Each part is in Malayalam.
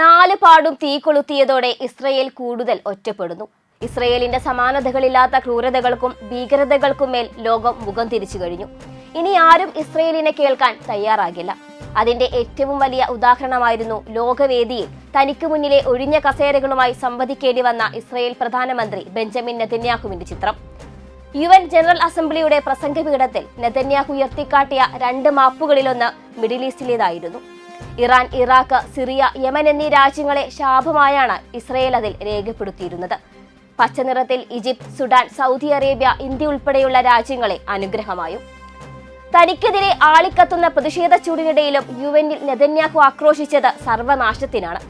നാല് പാടും തീ കൊളുത്തിയതോടെ ഇസ്രയേൽ കൂടുതൽ ഒറ്റപ്പെടുന്നു. ഇസ്രയേലിന്റെ സമാനതകളില്ലാത്ത ക്രൂരതകൾക്കും ഭീകരതകൾക്കും മേൽ ലോകം മുഖം തിരിച്ചു കഴിഞ്ഞു. ഇനി ആരും ഇസ്രയേലിനെ കേൾക്കാൻ തയ്യാറാകില്ല. അതിന്റെ ഏറ്റവും വലിയ ഉദാഹരണമായിരുന്നു ലോകവേദിയിൽ തനിക്ക് മുന്നിലെ ഒഴിഞ്ഞ കസേരകളുമായി സംവദിക്കേണ്ടി വന്ന ഇസ്രയേൽ പ്രധാനമന്ത്രി ബെഞ്ചമിൻ നെതന്യാഹുവിന്റെ ചിത്രം. യു എൻ ജനറൽ അസംബ്ലിയുടെ പ്രസംഗപീഠത്തിൽ നെതന്യാഹു ഉയർത്തിക്കാട്ടിയ രണ്ട് മാപ്പുകളിലൊന്ന് മിഡിൽ ഈസ്റ്റിലേതായിരുന്നു. ഇറാൻ ഇറാഖ് സിറിയ യമൻ എന്നീ രാജ്യങ്ങളെ ശാപമായാണ് ഇസ്രയേൽ അതിൽ രേഖപ്പെടുത്തിയിരുന്നത്. പച്ചനിറത്തിൽ Egypt Sudan Saudi Arabia India ഉൾപ്പെടെയുള്ള രാജ്യങ്ങളെ അനുഗ്രഹമായും. തനിക്കെതിരെ ആളിക്കത്തുന്ന പ്രതിഷേധ ചൂടിനിടയിലും യു എന്നിൽ നെതന്യാഹു ആക്രോശിച്ചത് സർവനാശത്തിനാണ്.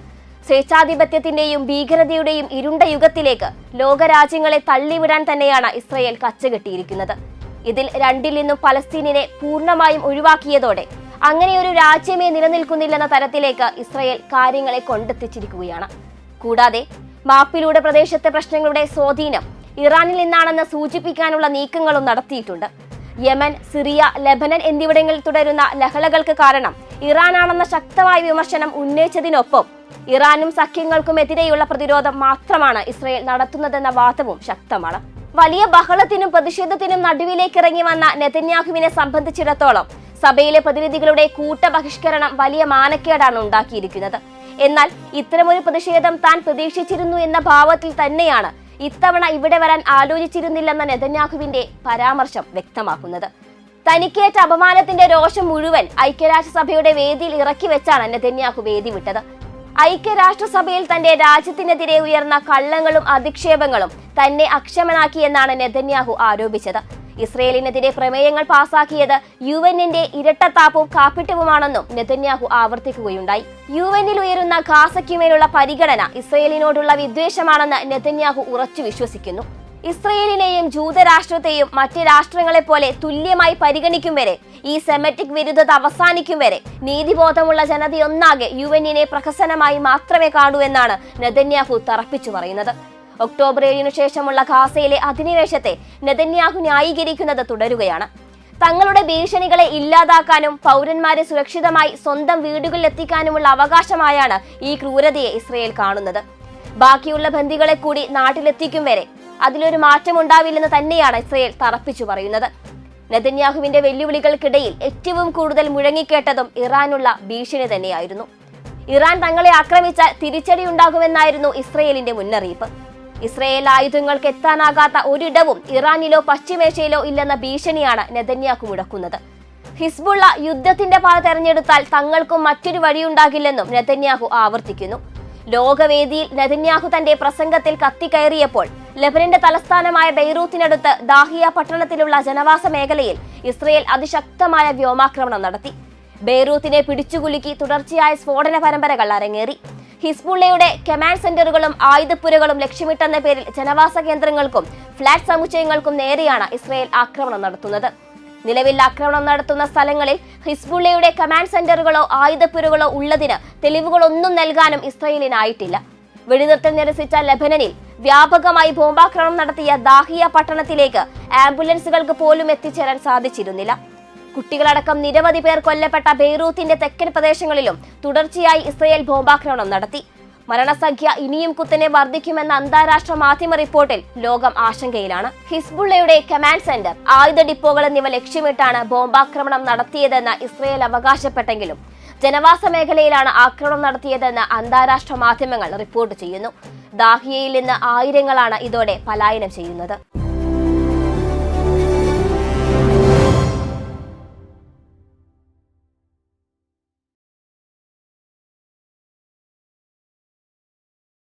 സ്വേച്ഛാധിപത്യത്തിന്റെയും ഭീകരതയുടെയും ഇരുണ്ട യുഗത്തിലേക്ക് ലോകരാജ്യങ്ങളെ തള്ളിവിടാൻ തന്നെയാണ് ഇസ്രയേൽ കച്ചകെട്ടിയിരിക്കുന്നത്. ഇതിൽ രണ്ടിൽ നിന്നും പലസ്തീനിനെ പൂർണമായും ഒഴിവാക്കിയതോടെ അങ്ങനെ ഒരു രാജ്യമേ നിലനിൽക്കുന്നില്ലെന്ന തരത്തിലേക്ക് ഇസ്രയേൽ കാര്യങ്ങളെ കൊണ്ടെത്തിച്ചിരിക്കുകയാണ്. കൂടാതെ മാപ്പിലൂടെ പ്രദേശത്തെ പ്രശ്നങ്ങളുടെ സ്വാധീനം ഇറാനിൽ നിന്നാണെന്ന് സൂചിപ്പിക്കാനുള്ള നീക്കങ്ങളും നടത്തിയിട്ടുണ്ട്. യമൻ സിറിയ ലെബനൻ എന്നിവിടങ്ങളിൽ തുടരുന്ന ലഹളകൾക്ക് കാരണം ഇറാനാണെന്ന ശക്തമായ വിമർശനം ഉന്നയിച്ചതിനൊപ്പം ഇറാനും സഖ്യങ്ങൾക്കും സഖ്യങ്ങൾക്കുമെതിരെയുള്ള പ്രതിരോധം മാത്രമാണ് ഇസ്രയേൽ നടത്തുന്നതെന്ന വാദവും ശക്തമാണ്. വലിയ ബഹളത്തിനും പ്രതിഷേധത്തിനും നടുവിലേക്ക് ഇറങ്ങി വന്ന നെതന്യാഹുവിനെ സംബന്ധിച്ചിടത്തോളം സഭയിലെ പ്രതിനിധികളുടെ കൂട്ടബഹിഷ്കരണം വലിയ മാനക്കേടാണ് ഉണ്ടാക്കിയിരിക്കുന്നത്. എന്നാൽ ഇത്തരമൊരു പ്രതിഷേധം താൻ പ്രതീക്ഷിച്ചിരുന്നു എന്ന ഭാവത്തിൽ തന്നെയാണ് ഇത്തവണ ഇവിടെ വരാൻ ആലോചിച്ചിരുന്നില്ലെന്ന നെതന്യാഹുവിന്റെ പരാമർശം വ്യക്തമാക്കുന്നത്. തനിക്കേറ്റ അപമാനത്തിന്റെ രോഷം മുഴുവൻ ഐക്യരാഷ്ട്രസഭയുടെ വേദിയിൽ ഇറക്കി വെച്ചാണ് നെതന്യാഹു വേദി വിട്ടത്. ഐക്യരാഷ്ട്രസഭയിൽ തന്റെ രാജ്യത്തിനെതിരെ ഉയർന്ന കള്ളങ്ങളും അധിക്ഷേപങ്ങളും തന്നെ അക്ഷമനാക്കിയെന്നാണ് നെതന്യാഹു ആരോപിച്ചത്. ഇസ്രയേലിനെതിരെ പ്രമേയങ്ങൾ പാസാക്കിയത് യു എന്നിന്റെ ഇരട്ടത്താപ്പും കാപ്പിട്ടവുമാണെന്നും നെതന്യാഹു ആവർത്തിക്കുകയുണ്ടായി. യു എന്നിൽ ഉയരുന്ന ഖാസയ്ക്കുമേലുള്ള പരിഗണന ഇസ്രയേലിനോടുള്ള വിദ്വേഷമാണെന്ന് നെതന്യാഹു ഉറച്ചു വിശ്വസിക്കുന്നു. ഇസ്രയേലിനെയും ജൂതരാഷ്ട്രത്തെയും മറ്റ് രാഷ്ട്രങ്ങളെ പോലെ തുല്യമായി പരിഗണിക്കും വരെ ഈ സെമറ്റിക് വിരുദ്ധത അവസാനിക്കും വരെ നീതിബോധമുള്ള ജനതയൊന്നാകെ യു എന്നിനെ പ്രഹസനമായി മാത്രമേ കാണൂ എന്നാണ് നെതന്യാഹു തറപ്പിച്ചു പറയുന്നത്. ഒക്ടോബർ ഏഴിനു ശേഷമുള്ള ഖാസയിലെ അധിനിവേശത്തെ നെതന്യാഹു ന്യായീകരിക്കുന്നത് തുടരുകയാണ്. തങ്ങളുടെ ഭീഷണികളെ ഇല്ലാതാക്കാനും പൗരന്മാരെ സുരക്ഷിതമായി സ്വന്തം വീടുകളിൽ എത്തിക്കാനുമുള്ള അവകാശമായാണ് ഈ ക്രൂരതയെ ഇസ്രയേൽ കാണുന്നത്. ബാക്കിയുള്ള ബന്ദികളെ കൂടി നാട്ടിലെത്തിക്കും വരെ അതിലൊരു മാറ്റമുണ്ടാവില്ലെന്ന് തന്നെയാണ് ഇസ്രയേൽ തറപ്പിച്ചു പറയുന്നത്. നെതന്യാഹുവിന്റെ വെല്ലുവിളികൾക്കിടയിൽ ഏറ്റവും കൂടുതൽ മുഴങ്ങിക്കേട്ടതും ഇറാനുള്ള ഭീഷണി തന്നെയായിരുന്നു. ഇറാൻ തങ്ങളെ ആക്രമിച്ചാൽ തിരിച്ചടി ഉണ്ടാകുമെന്നായിരുന്നു ഇസ്രയേലിന്റെ മുന്നറിയിപ്പ്. ഇസ്രയേൽ ആയുധങ്ങൾക്ക് എത്താനാകാത്ത ഒരിടവും ഇറാനിലോ പശ്ചിമേഷ്യയിലോ ഇല്ലെന്ന ഭീഷണിയാണ് നെതന്യാക്കു മുടക്കുന്നത്. ഹിസ്ബുള്ള യുദ്ധത്തിന്റെ പാത തെരഞ്ഞെടുത്താൽ തങ്ങൾക്കും മറ്റൊരു വഴിയുണ്ടാകില്ലെന്നും നെതന്യാഹു ആവർത്തിക്കുന്നു. ലോകവേദിയിൽ നെതന്യാഹു തന്റെ പ്രസംഗത്തിൽ കത്തിക്കയറിയപ്പോൾ ലെബനന്റെ തലസ്ഥാനമായ ബെയ്റൂത്തിനടുത്ത് ദാഹിയ പട്ടണത്തിലുള്ള ജനവാസ മേഖലയിൽ ഇസ്രയേൽ അതിശക്തമായ വ്യോമാക്രമണം നടത്തി. ബെയ്റൂത്തിനെ പിടിച്ചുകുലുക്കി തുടർച്ചയായ സ്ഫോടന പരമ്പരകൾ അരങ്ങേറി. ഹിസ്ബുള്ളയുടെ കമാൻഡ് സെന്ററുകളും ആയുധപ്പുരകളും ലക്ഷ്യമിട്ടെന്ന പേരിൽ ജനവാസ കേന്ദ്രങ്ങൾക്കും ഫ്ളാറ്റ് സമുച്ചയങ്ങൾക്കും നേരെയാണ് ഇസ്രയേൽ ആക്രമണം നടത്തുന്നത്. നിലവിൽ ആക്രമണം നടത്തുന്ന സ്ഥലങ്ങളിൽ ഹിസ്ബുള്ളയുടെ കമാൻഡ് സെന്ററുകളോ ആയുധപ്പുരകളോ ഉള്ളതിന് തെളിവുകളൊന്നും നൽകാനും ഇസ്രയേലിനായിട്ടില്ല. വെടിനിർത്തൽ നിരസിച്ച ലെബനനിൽ വ്യാപകമായി ബോംബാക്രമണം നടത്തിയ ദാഹിയ പട്ടണത്തിലേക്ക് ആംബുലൻസുകൾക്ക് പോലും എത്തിച്ചേരാൻ സാധിച്ചിരുന്നില്ല. കുട്ടികളടക്കം നിരവധി പേർ കൊല്ലപ്പെട്ട ബെയ്റൂത്തിന്റെ തെക്കൻ പ്രദേശങ്ങളിലും തുടർച്ചയായി ഇസ്രയേൽ ബോംബാക്രമണം നടത്തി. മരണസംഖ്യ ഇനിയും കുത്തനെ വർദ്ധിക്കുമെന്ന അന്താരാഷ്ട്ര മാധ്യമ റിപ്പോർട്ടിൽ ലോകം ആശങ്കയിലാണ്. ഹിസ്ബുള്ളയുടെ കമാൻഡ് സെന്റർ ആയുധ ഡിപ്പോകൾ എന്നിവ ലക്ഷ്യമിട്ടാണ് ബോംബാക്രമണം നടത്തിയതെന്ന് ഇസ്രയേൽ അവകാശപ്പെട്ടെങ്കിലും ജനവാസ മേഖലയിലാണ് ആക്രമണം നടത്തിയതെന്ന് അന്താരാഷ്ട്ര മാധ്യമങ്ങൾ റിപ്പോർട്ട് ചെയ്യുന്നു. ദാഹിയയിൽ നിന്ന് ആയിരങ്ങളാണ് ഇതോടെ പലായനം ചെയ്യുന്നത്.